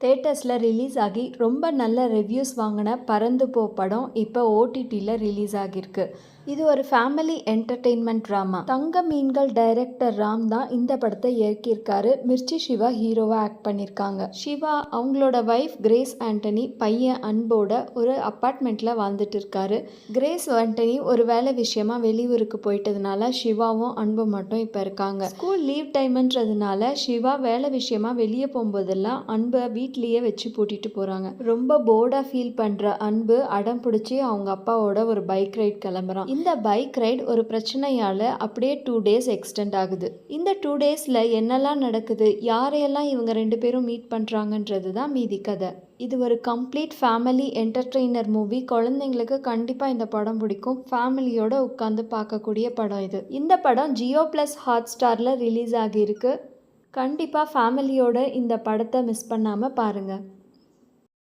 தேட்டர்ஸில் release ஆகி ரொம்ப நல்ல ரிவ்யூஸ் வாங்கின பறந்து போ படம் இப்போ ஓடிடியில் ரிலீஸ் ஆகியிருக்கு இது ஒரு ஃபேமிலி என்டர்டெயின்மெண்ட் ட்ராமா தங்க மீன்கள் டைரக்டர் ராம் தான் இந்த படத்தை இயக்கியிருக்காரு. மிர்ச்சி சிவா ஹீரோவாக ஆக்ட் பண்ணியிருக்காங்க. சிவா அவங்களோட ஒய்ஃப் கிரேஸ் ஆண்டனி பையன் அன்போட ஒரு அப்பார்ட்மெண்ட்டில் வாழ்ந்துட்டு இருக்காரு. கிரேஸ் ஆண்டனி ஒரு வேலை விஷயமா வெளியூருக்கு போயிட்டதுனால சிவாவும் அன்பும் மட்டும் இப்போ இருக்காங்க. ஸ்கூல் லீவ் டைம்ன்றதுனால சிவா வேலை விஷயமா வெளியே போகும்போதெல்லாம் அன்பை வீட்லேயே வச்சு பூட்டிட்டு போகிறாங்க ரொம்ப போர்டாக ஃபீல் பண்ணுற அன்பு அடம் பிடிச்சி அவங்க அப்பாவோட ஒரு பைக் ரைட் கிளம்புறான். இந்த பைக் ரைட் ஒரு பிரச்சனையால் அப்படியே டூ டேஸ் எக்ஸ்டெண்ட் ஆகுது. இந்த டூ டேஸில் என்னெல்லாம் நடக்குது யாரையெல்லாம் இவங்க ரெண்டு பேரும் மீட் பண்ணுறாங்கன்றது தான் மீதி கதை. இது ஒரு கம்ப்ளீட் ஃபேமிலி என்டர்டெய்னர் மூவி குழந்தைங்களுக்கு கண்டிப்பாக இந்த படம் பிடிக்கும். ஃபேமிலியோட உட்காந்து பார்க்கக்கூடிய படம் இது. இந்த படம் ஜியோ ப்ளஸ் ஹாட் ஸ்டாரில் ரிலீஸ் ஆகியிருக்கு. கண்டிப்பாக ஃபேமிலியோட இந்த படத்தை மிஸ் பண்ணாமல் பாருங்கள்